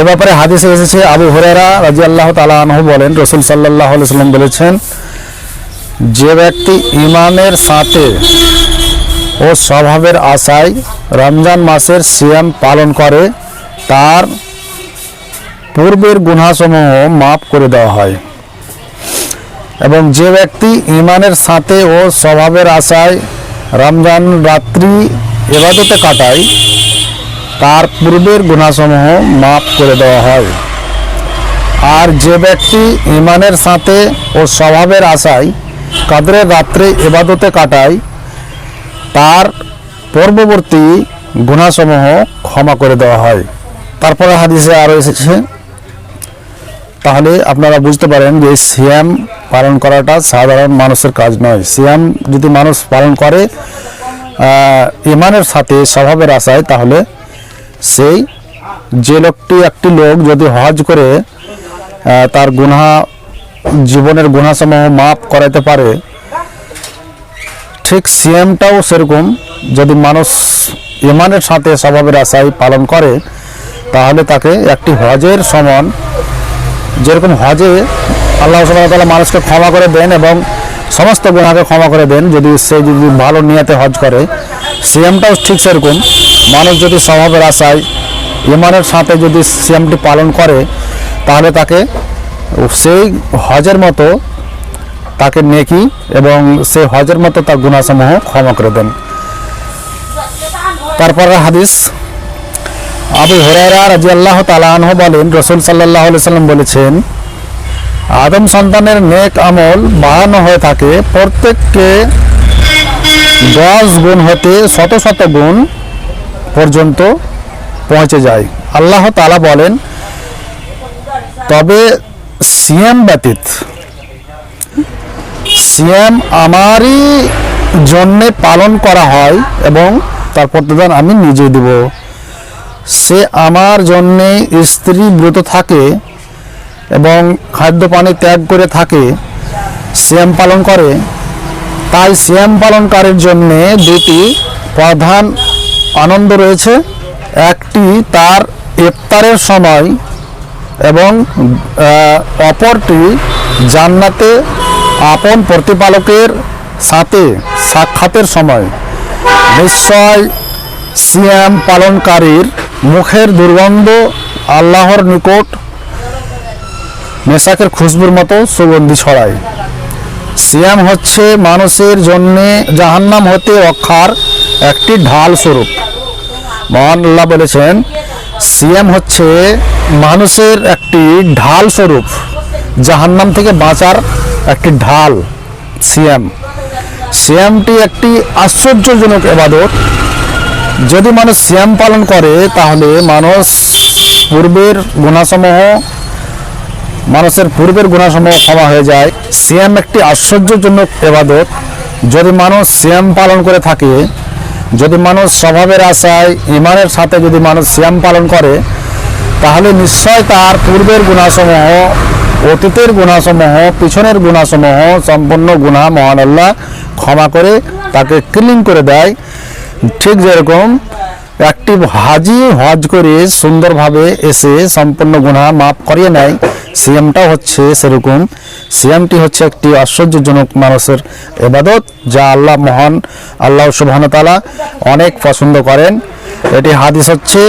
এ ব্যাপারে হাদিসে এসেছে, আবু হরেরা রাজি আল্লাহ তালা আনহু বলেন, রসুল সাল্লাহ সাল্লাম বলেছেন, যে ব্যক্তি ইমানের সাথে ও স্বভাবের আশায় রমজান মাসের সিয়াম পালন করে, তার পূর্বের গুণাসমূহ মাফ করে দেওয়া হয়। এবং যে ব্যক্তি ইমানের সাথে ও স্বভাবের আশায় রমজান রাত্রি এবাদতে কাটায় তার পূর্বের গুণাসমূহ মাফ করে দেওয়া হয়। আর যে ব্যক্তি ইমানের সাথে ও স্বভাবের আশায় কাদরের রাত্রে এবাদতে কাটায়, তার পূর্ববর্তী গুণাসমূহ ক্ষমা করে দেওয়া হয়। তারপরে হাদিসে আরও এসেছে, তাহলে আপনারা বুঝতে পারেন যে সিয়াম পালন করাটা সাধারণ মানুষের কাজ নয়। সিয়াম যদি মানুষ পালন করে ইমানের সাথে স্বভাবের আশায়, তাহলে সেই যে লোকটি একটি লোক যদি হজ করে তার গুনা জীবনের গুনাসমূহ মাফ করাইতে পারে, ঠিক সিএমটাও সেরকম। যদি মানুষ ইমানের সাথে স্বভাবের আশায় পালন করে, তাহলে তাকে একটি হজের সমান, যেরকম হজে আল্লাহ সাল্লাহ তালা মানুষকে ক্ষমা করে দেন এবং সমস্ত গুণাকে ক্ষমা করে দেন, যদি সে যদি ভালো নিয়তে হজ করে। সিএমটাও ঠিক সেরকম। মানুষ যদি স্বভাবের আশায় ইমানের সাথে যদি সিএমটি পালন করে, তাহলে তাকে সেই হজের মতো তাকে নেকি এবং সে হজের মতো তার গুণাসমূহ ক্ষমা করে দেন। তারপর হাদিস, আবু হরাইরা রাজি আল্লাহ তালাহ বলেন, রসুল সাল্লাহ সাল্লাম বলেছেন আদম সন্তানের নেক আমল বাহানো হয়ে থাকে প্রত্যেককে দশ গুণ হতে শত শত গুণ পর্যন্ত পৌঁছে যায়। আল্লাহ তালা বলেন, তবে সিএম ব্যতীত সিএম আমারই জন্যে পালন করা হয় এবং তার প্রতিদান আমি নিজে দেব। সে আমার জন্যে স্ত্রী ব্রত থাকে এবং খাদ্য পানি ত্যাগ করে থাকে সিএম পালন করে। তাই সিএম পালনকারীর জন্যে দুটি প্রধান আনন্দ রয়েছে। একটি তার ইফতারের সময় এবং অপরটি জান্নাতে আপন প্রতিপালকের সাথে সাক্ষাতের সময়। নিশ্চয় সিয়াম পালনকারীর মুখের দুর্গন্ধ আল্লাহর নিকট মেশাকের খুশবুর মতো সুগন্ধি ছড়ায়। সিয়াম হচ্ছে মানুষের জন্যে জাহান্নাম হতে রক্ষার একটি ঢাল স্বরূপ। মহান আল্লাহ বলেছেন, সিয়াম হচ্ছে মানুষের একটি ঢাল স্বরূপ, জাহান্নাম থেকে বাঁচার একটি ঢাল, সিয়াম। সিয়ামটি একটি আশ্চর্যজনক এবাদত। যদি মানুষ সিয়াম পালন করে, তাহলে মানুষ পূর্বের গুণাসমূহ মানুষের পূর্বের গুণাসমূহ ক্ষমা হয়ে যায়। সিয়াম একটি আশ্চর্যজনক এবাদত। যদি মানুষ সিয়াম পালন করে থাকে, যদি মানুষ স্বভাবের আশায় ইমানের সাথে যদি মানুষ সিয়াম পালন করে, তাহলে নিশ্চয় তার পূর্বের গুণাসমূহ, অতীতের গুণাসমূহ, পিছনের গুণাসমূহ, সম্পূর্ণ গুণা মহান আল্লাহ ক্ষমা করে তাকে ক্লিন করে দেয়। ঠিক যেরকম একটি হাজি হজ করে সুন্দরভাবে এসে সম্পূর্ণ গুণা মাফ করিয়ে নেয়। সিএমটা হচ্ছে সেরকম। সিএমটি হচ্ছে একটি আশ্চর্যজনক মানুষের এবাদত যা আল্লাহ মহান, আল্লাহ সুবাহতালা অনেক পছন্দ করেন। এটি হাদিস হচ্ছে